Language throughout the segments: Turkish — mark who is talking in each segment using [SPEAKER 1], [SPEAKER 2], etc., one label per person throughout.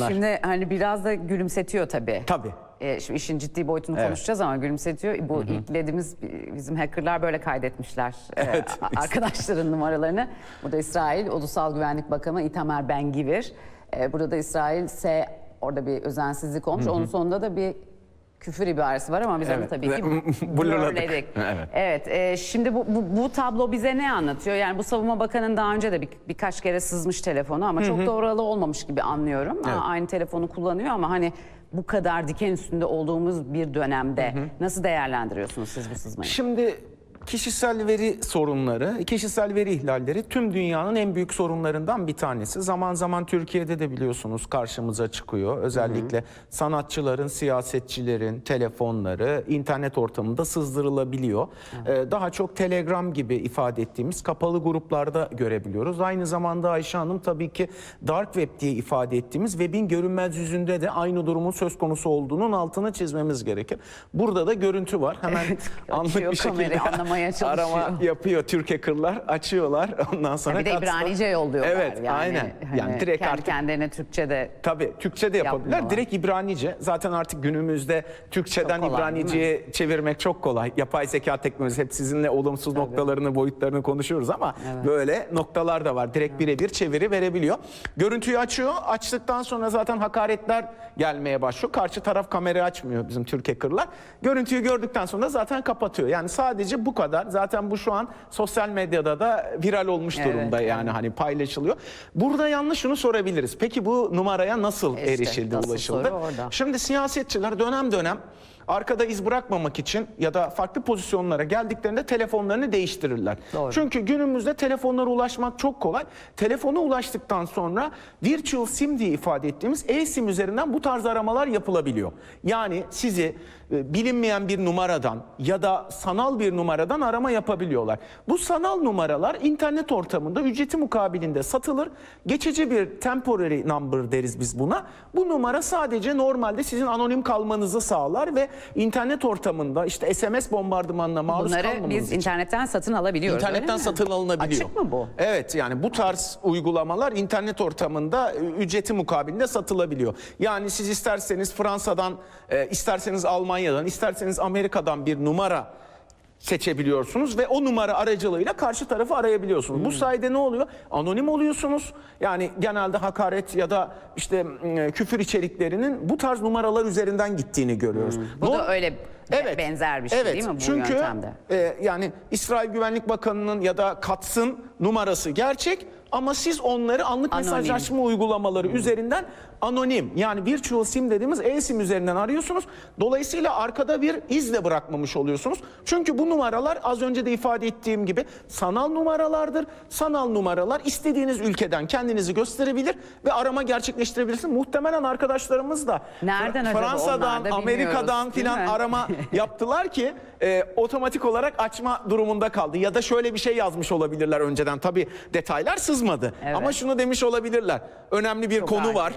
[SPEAKER 1] buyursunlar.
[SPEAKER 2] Şimdi hani biraz da gülümsetiyor tabii.
[SPEAKER 1] Tabii.
[SPEAKER 2] E, şimdi işin ciddi boyutunu
[SPEAKER 1] Evet.
[SPEAKER 2] konuşacağız ama gülümsetiyor. Bu ilklediğimiz bizim hackerlar böyle kaydetmişler e,
[SPEAKER 1] Evet.
[SPEAKER 2] arkadaşların numaralarını. Burada İsrail Ulusal Güvenlik Bakanı Itamar Ben Gvir. E, burada da İsrail S orada bir özensizlik olmuş. Onun sonunda da bir küfür ibaresi var ama biz onu
[SPEAKER 1] Evet.
[SPEAKER 2] tabii ki
[SPEAKER 1] blurladık. Evet.
[SPEAKER 2] Evet, e, şimdi bu, bu, bu tablo bize ne anlatıyor? Yani bu savunma bakanın daha önce de bir, birkaç kere sızmış telefonu ama çok da oralı olmamış gibi anlıyorum.
[SPEAKER 1] Evet.
[SPEAKER 2] Aa, Aynı telefonu kullanıyor ama hani bu kadar diken üstünde olduğumuz bir dönemde nasıl değerlendiriyorsunuz siz bu sızmayı?
[SPEAKER 1] Şimdi kişisel veri sorunları, kişisel veri ihlalleri tüm dünyanın en büyük sorunlarından bir tanesi. Zaman zaman Türkiye'de de biliyorsunuz karşımıza çıkıyor. Özellikle sanatçıların, siyasetçilerin telefonları internet ortamında sızdırılabiliyor. Ee, daha çok Telegram gibi ifade ettiğimiz kapalı gruplarda görebiliyoruz. Aynı zamanda Ayşe Hanım tabii ki Dark Web diye ifade ettiğimiz webin görünmez yüzünde de aynı durumun söz konusu olduğunun altını çizmemiz gerekir. Burada da görüntü var. Hemen
[SPEAKER 2] Evet,
[SPEAKER 1] anlık bir şekilde
[SPEAKER 2] kamerayı, anlamaya çalışıyor.
[SPEAKER 1] arama yapıyor Türk hackerlar açıyorlar ondan sonra
[SPEAKER 2] bir de İbranice yolluyorlar.
[SPEAKER 1] Evet
[SPEAKER 2] yani,
[SPEAKER 1] aynen
[SPEAKER 2] Hani
[SPEAKER 1] yani direkt
[SPEAKER 2] kendi
[SPEAKER 1] artık
[SPEAKER 2] kendilerine Türkçe de
[SPEAKER 1] Tabii Türkçe de yapabilirler.
[SPEAKER 2] Yapmıyorlar.
[SPEAKER 1] Direkt İbranice. Zaten artık günümüzde Türkçeden
[SPEAKER 2] kolay,
[SPEAKER 1] İbranice'ye çevirmek çok kolay. Yapay zeka teknolojisi hep sizinle olumsuz noktalarını, boyutlarını konuşuyoruz ama böyle noktalar da var. Direkt birebir çeviri verebiliyor. Görüntüyü açıyor. Açtıktan sonra zaten hakaretler gelmeye başlıyor. Karşı taraf kamerayı açmıyor bizim Türk hackerlar. Görüntüyü gördükten sonra zaten kapatıyor. Yani sadece bu kadar. Zaten bu şu an sosyal medyada da viral olmuş
[SPEAKER 2] Evet,
[SPEAKER 1] durumda yani hani paylaşılıyor. Burada yalnız şunu sorabiliriz. Peki bu numaraya nasıl
[SPEAKER 2] İşte,
[SPEAKER 1] erişildi,
[SPEAKER 2] asıl
[SPEAKER 1] ulaşıldı? Şimdi siyasetçiler dönem dönem arkada iz bırakmamak için ya da farklı pozisyonlara geldiklerinde telefonlarını değiştirirler.
[SPEAKER 2] Doğru.
[SPEAKER 1] Çünkü günümüzde telefonlara ulaşmak çok kolay. Telefona ulaştıktan sonra virtual sim diye ifade ettiğimiz e-sim üzerinden bu tarz aramalar yapılabiliyor. Yani sizi e, bilinmeyen bir numaradan ya da sanal bir numaradan arama yapabiliyorlar. Bu sanal numaralar internet ortamında ücreti mukabilinde satılır. Geçici bir temporary number deriz biz buna. Bu numara sadece normalde sizin anonim kalmanızı sağlar ve internet ortamında işte SMS bombardımanına maruz
[SPEAKER 2] bunları
[SPEAKER 1] kalmamanız
[SPEAKER 2] biz
[SPEAKER 1] için
[SPEAKER 2] internetten satın alabiliyoruz. öyle
[SPEAKER 1] İnternetten
[SPEAKER 2] mi?
[SPEAKER 1] satın alınabiliyor.
[SPEAKER 2] Açık mı bu?
[SPEAKER 1] Evet yani bu tarz uygulamalar internet ortamında e, ücreti mukabilinde satılabiliyor. Yani siz isterseniz Fransa'dan, e, isterseniz Almanya'dan, isterseniz Amerika'dan bir numara seçebiliyorsunuz ve o numara aracılığıyla karşı tarafı arayabiliyorsunuz.
[SPEAKER 2] Hmm.
[SPEAKER 1] Bu sayede ne oluyor? Anonim oluyorsunuz. Yani genelde hakaret ya da işte m, küfür içeriklerinin bu tarz numaralar üzerinden gittiğini görüyoruz.
[SPEAKER 2] Hmm. Bu da öyle be- benzer bir şey
[SPEAKER 1] evet.
[SPEAKER 2] değil mi bu
[SPEAKER 1] Çünkü,
[SPEAKER 2] yöntemde?
[SPEAKER 1] e, yani İsrail Güvenlik Bakanı'nın ya da Kats'ın numarası gerçek ama siz onları anlık
[SPEAKER 2] Anonim.
[SPEAKER 1] mesajlaşma uygulamaları üzerinden anonim yani virtual sim dediğimiz e-sim üzerinden arıyorsunuz. Dolayısıyla arkada bir iz de bırakmamış oluyorsunuz. Çünkü bu numaralar az önce de ifade ettiğim gibi sanal numaralardır. Sanal numaralar istediğiniz ülkeden kendinizi gösterebilir ve arama gerçekleştirebilirsiniz. Muhtemelen arkadaşlarımız da
[SPEAKER 2] Nereden acaba
[SPEAKER 1] Fransa'dan,
[SPEAKER 2] da
[SPEAKER 1] Amerika'dan filan arama yaptılar ki e, otomatik olarak açma durumunda kaldı. Ya da şöyle bir şey yazmış olabilirler önceden. Tabii detaylar sızmadı.
[SPEAKER 2] Evet.
[SPEAKER 1] Ama şunu demiş olabilirler. Önemli bir konu
[SPEAKER 2] hakim.
[SPEAKER 1] var.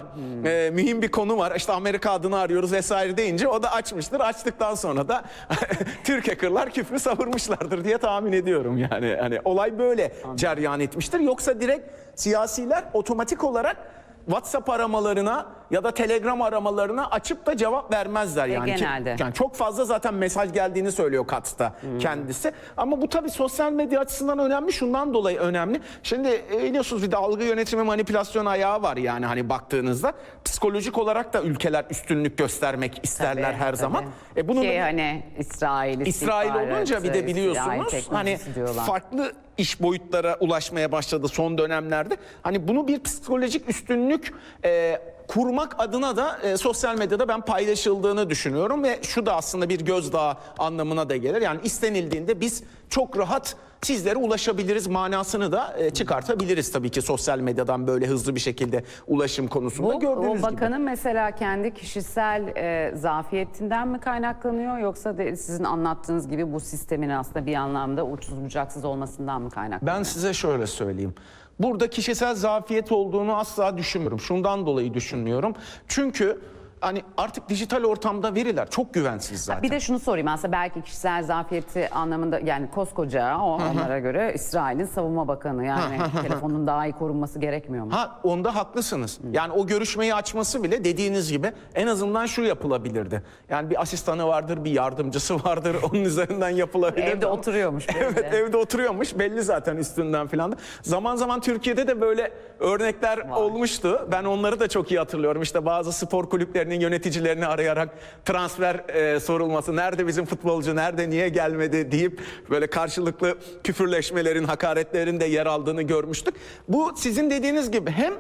[SPEAKER 1] E, mühim bir konu var. İşte Amerika adını arıyoruz vesaire deyince o da açmıştır. Açtıktan sonra da Türk hackerlar küfrü savurmuşlardır diye tahmin ediyorum yani. Hani olay böyle ceryan etmiştir. Yoksa direkt siyasiler otomatik olarak WhatsApp aramalarına ya da Telegram aramalarına açıp da cevap vermezler yani. Ki-
[SPEAKER 2] genelde.
[SPEAKER 1] yani çok fazla zaten mesaj geldiğini söylüyor Kats'ta kendisi. Ama bu tabii sosyal medya açısından önemli. Şundan dolayı önemli. Şimdi e, biliyorsunuz bir de algı yönetimi manipülasyon ayağı var yani hani baktığınızda. Psikolojik olarak da ülkeler üstünlük göstermek isterler
[SPEAKER 2] Tabii,
[SPEAKER 1] her
[SPEAKER 2] tabii.
[SPEAKER 1] zaman. E bunun
[SPEAKER 2] Ki hani İsrail,
[SPEAKER 1] İsrail olunca bir de biliyorsunuz hani
[SPEAKER 2] diyorlar.
[SPEAKER 1] farklı iş boyutlara ulaşmaya başladı son dönemlerde. Hani bunu bir psikolojik üstünlük e, kurmak adına da e, sosyal medyada ben paylaşıldığını düşünüyorum ve şu da aslında bir gözdağı anlamına da gelir. Yani istenildiğinde biz çok rahat sizlere ulaşabiliriz manasını da e, çıkartabiliriz tabii ki sosyal medyadan böyle hızlı bir şekilde ulaşım konusunda
[SPEAKER 2] Bu
[SPEAKER 1] gördüğünüz
[SPEAKER 2] o
[SPEAKER 1] gibi.
[SPEAKER 2] bakanın mesela kendi kişisel e, zafiyetinden mi kaynaklanıyor yoksa de sizin anlattığınız gibi bu sistemin aslında bir anlamda uçsuz bucaksız olmasından mı kaynaklanıyor?
[SPEAKER 1] Ben size şöyle söyleyeyim. Burada kişisel zafiyet olduğunu asla düşünmüyorum. Şundan dolayı düşünmüyorum. Çünkü hani artık dijital ortamda veriler çok güvensiz zaten.
[SPEAKER 2] Bir de şunu sorayım aslında belki kişisel zafiyeti anlamında yani koskoca o onlara göre İsrail'in savunma bakanı yani telefonun daha iyi korunması gerekmiyor mu?
[SPEAKER 1] Ha onda haklısınız. Yani o görüşmeyi açması bile dediğiniz gibi en azından şu yapılabilirdi. Yani bir asistanı vardır, bir yardımcısı vardır. Onun üzerinden yapılabilir.
[SPEAKER 2] Evde oturuyormuş.
[SPEAKER 1] Evet evde oturuyormuş belli zaten üstünden filan da. Zaman zaman Türkiye'de de böyle örnekler olmuştu. Ben onları da çok iyi hatırlıyorum. İşte bazı spor kulüplerinin yöneticilerini arayarak transfer e, sorulması. Nerede bizim futbolcu, nerede niye gelmedi deyip böyle karşılıklı küfürleşmelerin, hakaretlerin de yer aldığını görmüştük. Bu sizin dediğiniz gibi hem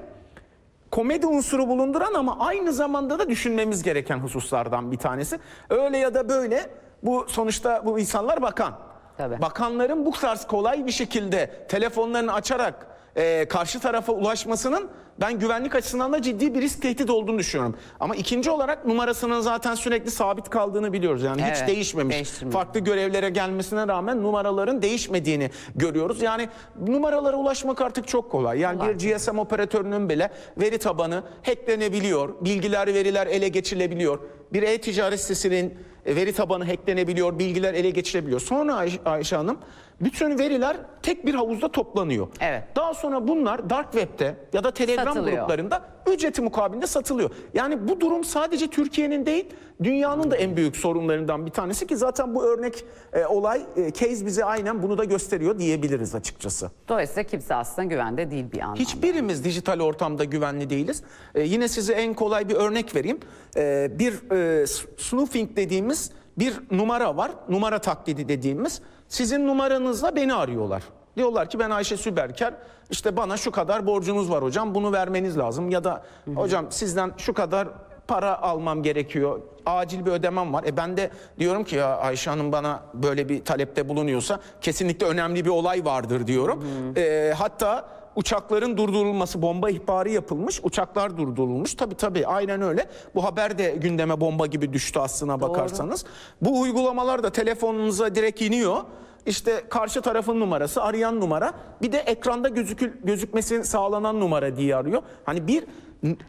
[SPEAKER 1] komedi unsuru bulunduran ama aynı zamanda da düşünmemiz gereken hususlardan bir tanesi. Öyle ya da böyle bu sonuçta bu insanlar bakan.
[SPEAKER 2] Tabii.
[SPEAKER 1] Bakanların bu tarz kolay bir şekilde telefonlarını açarak e, karşı tarafa ulaşmasının ben güvenlik açısından da ciddi bir risk tehdit olduğunu düşünüyorum. Ama ikinci olarak numarasının zaten sürekli sabit kaldığını biliyoruz. Yani hiç
[SPEAKER 2] Evet,
[SPEAKER 1] değişmemiş.
[SPEAKER 2] değiştirmiyor.
[SPEAKER 1] Farklı görevlere gelmesine rağmen numaraların değişmediğini görüyoruz. Yani numaralara ulaşmak artık çok kolay. Yani
[SPEAKER 2] Kolay.
[SPEAKER 1] bir GSM operatörünün bile veri tabanı hacklenebiliyor. Bilgiler, veriler ele geçirilebiliyor. Bir e-ticaret sitesinin e, veri tabanı hacklenebiliyor, bilgiler ele geçirebiliyor. Sonra Ay- Ayşe Hanım bütün veriler tek bir havuzda toplanıyor.
[SPEAKER 2] Evet.
[SPEAKER 1] Daha sonra bunlar Dark Web'te ya da Telegram
[SPEAKER 2] Satılıyor.
[SPEAKER 1] gruplarında ücreti mukabilinde satılıyor. Yani bu durum sadece Türkiye'nin değil, dünyanın da en büyük sorunlarından bir tanesi ki zaten bu örnek e, olay e, case bize aynen bunu da gösteriyor diyebiliriz açıkçası.
[SPEAKER 2] Dolayısıyla kimse aslında güvende değil bir anlamda.
[SPEAKER 1] Hiçbirimiz dijital ortamda güvenli değiliz. Ee, yine size en kolay bir örnek vereyim. Ee, bir e, snooping dediğimiz bir numara var. Numara taklidi dediğimiz. Sizin numaranızla beni arıyorlar. Diyorlar ki ben Ayşe Süberker. İşte bana şu kadar borcunuz var hocam. Bunu vermeniz lazım. Ya da hocam sizden şu kadar para almam gerekiyor. Acil bir ödemem var. E ben de diyorum ki ya Ayşe Hanım bana böyle bir talepte bulunuyorsa kesinlikle önemli bir olay vardır diyorum. E, hatta uçakların durdurulması, bomba ihbarı yapılmış, uçaklar durdurulmuş. Tabii tabii aynen öyle. Bu haber de gündeme bomba gibi düştü aslına bakarsanız. Bu uygulamalar da telefonunuza direkt iniyor. İşte karşı tarafın numarası, arayan numara. Bir de ekranda gözükül, gözükmesi sağlanan numara diye arıyor. Hani bir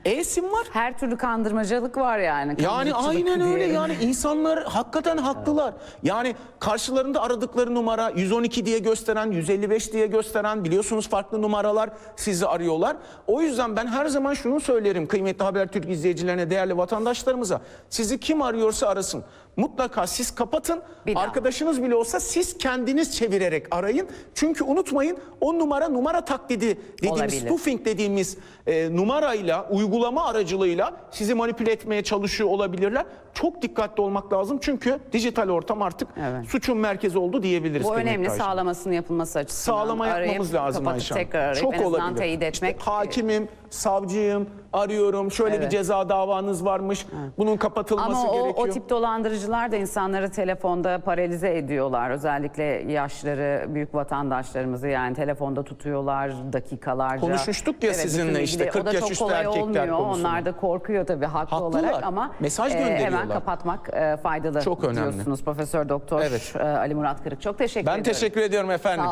[SPEAKER 1] e-sim var.
[SPEAKER 2] Her türlü kandırmacılık var yani.
[SPEAKER 1] Yani aynen öyle
[SPEAKER 2] diyelim.
[SPEAKER 1] yani insanlar hakikaten haklılar. Yani karşılarında aradıkları numara 112 diye gösteren, 155 diye gösteren biliyorsunuz farklı numaralar sizi arıyorlar. O yüzden ben her zaman şunu söylerim kıymetli Habertürk izleyicilerine, değerli vatandaşlarımıza. Sizi kim arıyorsa arasın. Mutlaka siz kapatın.
[SPEAKER 2] Bir daha.
[SPEAKER 1] Arkadaşınız bile olsa siz kendiniz çevirerek arayın. Çünkü unutmayın o numara numara taklidi dediğimiz
[SPEAKER 2] Olabilir.
[SPEAKER 1] spoofing dediğimiz e, numarayla, uygulama aracılığıyla sizi manipüle etmeye çalışıyor olabilirler. Çok dikkatli olmak lazım çünkü dijital ortam artık
[SPEAKER 2] Evet.
[SPEAKER 1] suçun merkezi oldu diyebiliriz.
[SPEAKER 2] Bu önemli
[SPEAKER 1] Ayşe.
[SPEAKER 2] sağlaması yapılması açısından.
[SPEAKER 1] Sağlama
[SPEAKER 2] Arayıp,
[SPEAKER 1] yapmamız lazım
[SPEAKER 2] kapatıp
[SPEAKER 1] Ayşe.
[SPEAKER 2] Tekrar arayıp
[SPEAKER 1] Çok
[SPEAKER 2] en
[SPEAKER 1] olabilir.
[SPEAKER 2] teyit
[SPEAKER 1] İşte
[SPEAKER 2] etmek.
[SPEAKER 1] hakimim, savcıyım, arıyorum. Şöyle bir
[SPEAKER 2] Evet.
[SPEAKER 1] ceza davanız varmış. Bunun kapatılması
[SPEAKER 2] Ama o,
[SPEAKER 1] gerekiyor.
[SPEAKER 2] o tip dolandırıcılar da insanları telefonda paralize ediyorlar. Özellikle yaşları büyük vatandaşlarımızı yani telefonda tutuyorlar dakikalarca.
[SPEAKER 1] Konuşmuştuk ya sizinle
[SPEAKER 2] bununla
[SPEAKER 1] işte
[SPEAKER 2] ilgili.
[SPEAKER 1] 40
[SPEAKER 2] o da
[SPEAKER 1] yaş üstü erkekler
[SPEAKER 2] olmuyor.
[SPEAKER 1] konusunda.
[SPEAKER 2] Onlar da korkuyor tabii haklı
[SPEAKER 1] Haklılar.
[SPEAKER 2] olarak ama
[SPEAKER 1] Mesaj
[SPEAKER 2] e, hemen
[SPEAKER 1] gönderiyorlar.
[SPEAKER 2] kapatmak e, faydalı
[SPEAKER 1] Çok önemli.
[SPEAKER 2] diyorsunuz Profesör Doktor
[SPEAKER 1] Evet.
[SPEAKER 2] e, Ali Murat Kırık. Çok teşekkür
[SPEAKER 1] Ben
[SPEAKER 2] ederim.
[SPEAKER 1] teşekkür ediyorum efendim.